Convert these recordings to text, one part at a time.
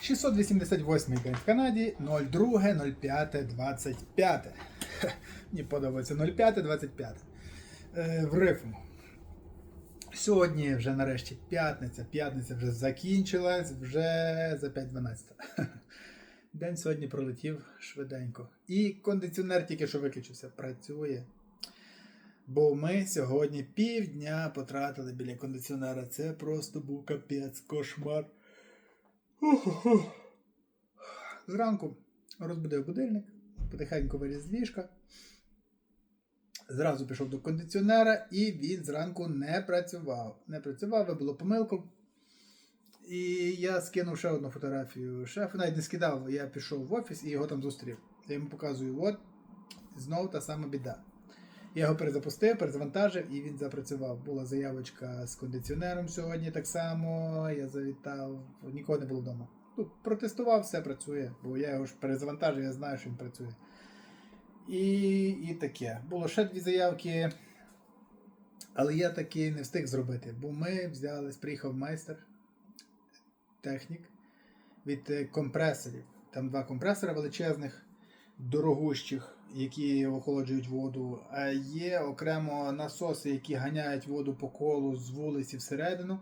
688 день в Канаді, 02.05.25. Хе, Мені подобається 05.25. Е, в рифму. Сьогодні вже нарешті п'ятниця. П'ятниця вже закінчилась, вже за 5.12. День сьогодні пролетів швиденько. І кондиціонер тільки що виключився, працює. Бо ми сьогодні півдня потратили біля кондиціонера. Це просто був капець, кошмар. Зранку розбудив будильник, потихеньку виліз ліжка. Зразу пішов до кондиціонера, і він зранку не працював. Не працював, вибило помилку. І я скинув ще одну фотографію шефу, навіть не скидав, я пішов в офіс і його там зустрів. Я йому показую, от знову та сама біда. Я його перезапустив, перезавантажив і він запрацював. Була заявочка з кондиціонером сьогодні так само. Я завітав, нікого не було вдома. Ну, протестував, все працює, бо я його ж перезавантажив, я знаю, що він працює. І, і таке. Було ще дві заявки, але я таки не встиг зробити, бо ми взяли, приїхав майстер, технік від компресорів. Там два компресора величезних, дорогущих, які охолоджують воду. А є окремо насоси, які ганяють воду по колу з вулиці всередину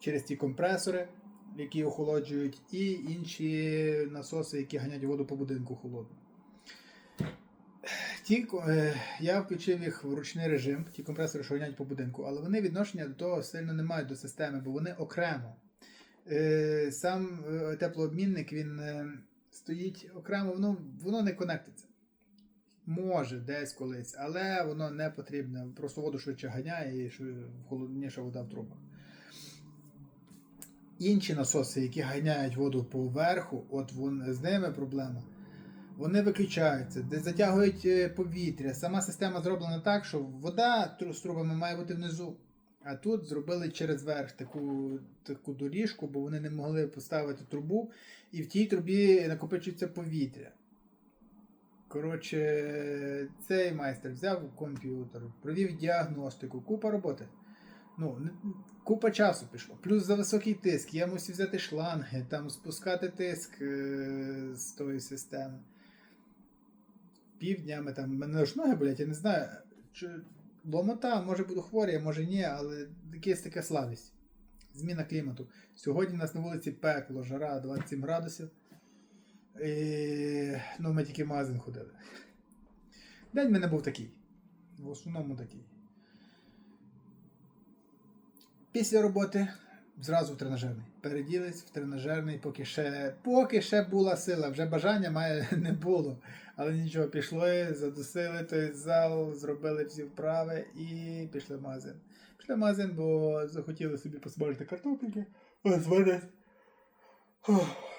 через ті компресори, які охолоджують, і інші насоси, які ганяють воду по будинку холодну. Ті, е, я включив їх в ручний режим, ті компресори, що ганяють по будинку, але вони відношення до того сильно не мають до системи, бо вони окремо. Е, Сам е, теплообмінник він е, стоїть окремо, воно, воно не конектиться. Може, десь колись, але воно не потрібне. Просто воду швидше ганяє і холодніша вода в трубах. Інші насоси, які ганяють воду поверху, от вон, з ними проблема. Вони виключаються, де затягують е, повітря. Сама система зроблена так, що вода з трубами має бути внизу. А тут зробили через верх таку, таку доріжку, бо вони не могли поставити трубу, і в тій трубі накопичується повітря. Коротше, цей майстер взяв комп'ютер, провів діагностику, купа роботи. Ну, купа часу пішло. Плюс за високий тиск. Я мусив взяти шланги, там спускати тиск е, з тої системи. Півднями там мене ж ноги болять, я не знаю. Чи... Ломота, може буду хворий, може ні, але якась така слабість. Зміна клімату. Сьогодні у нас на вулиці пекло, жара 27 градусів. І... Ну, ми тільки в магазин ходили. День в мене був такий. В основному такий. Після роботи зразу в тренажерний. Переділись в тренажерний, поки ще, поки ще була сила, вже бажання має не було. Але нічого, пішли, задусили той зал, зробили всі вправи і пішли в магазин. Пішли в магазин, бо захотіли собі посмажити картопельки, зварити.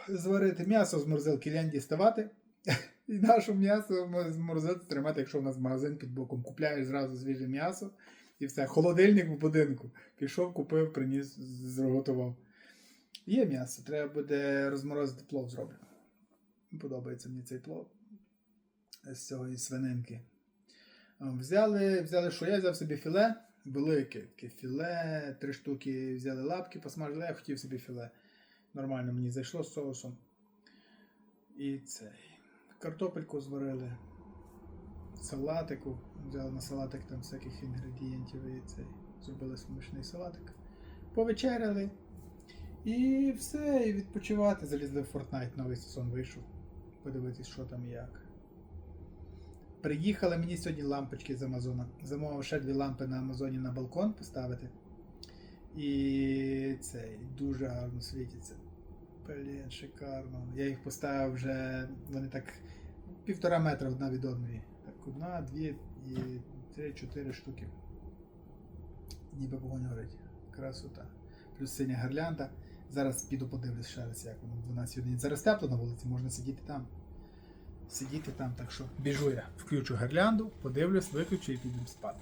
Зварити м'ясо з морозилки лянь діставати. І наше м'ясо з морозилки тримати, якщо в нас магазин під боком. Купляєш зразу свіже м'ясо і все. Холодильник в будинку. Пішов, купив, приніс, зготував. Є м'ясо, треба буде розморозити плов зроблю. Подобається мені цей плов з цього свининки. Взяли, взяли, що я взяв собі філе, велике таке філе, три штуки взяли лапки, посмажили, я хотів собі філе. Нормально мені зайшло з соусом. І цей. Картопельку зварили. Салатику. Взяли на салатик там всяких інгредієнтів і цей. Зробили смачний салатик. Повечеряли. І все, і відпочивати. Залізли в Fortnite, новий сезон вийшов. Подивитись, що там і як. Приїхали мені сьогодні лампочки з Амазона. Замовив ще дві лампи на Амазоні на балкон поставити. І цей дуже гарно світяться. Блін, шикарно. Я їх поставив вже. Вони так півтора метра одна від одної. Так, одна, дві і три-чотири штуки. Ніби вогонь горить. Красота. Плюс синя гирлянда. Зараз піду подивлюсь ще раз, як воно в 12 годині. Зараз тепло на вулиці, можна сидіти там. Сидіти там, так що біжу я, включу гирлянду, подивлюсь, виключу і підемо спати.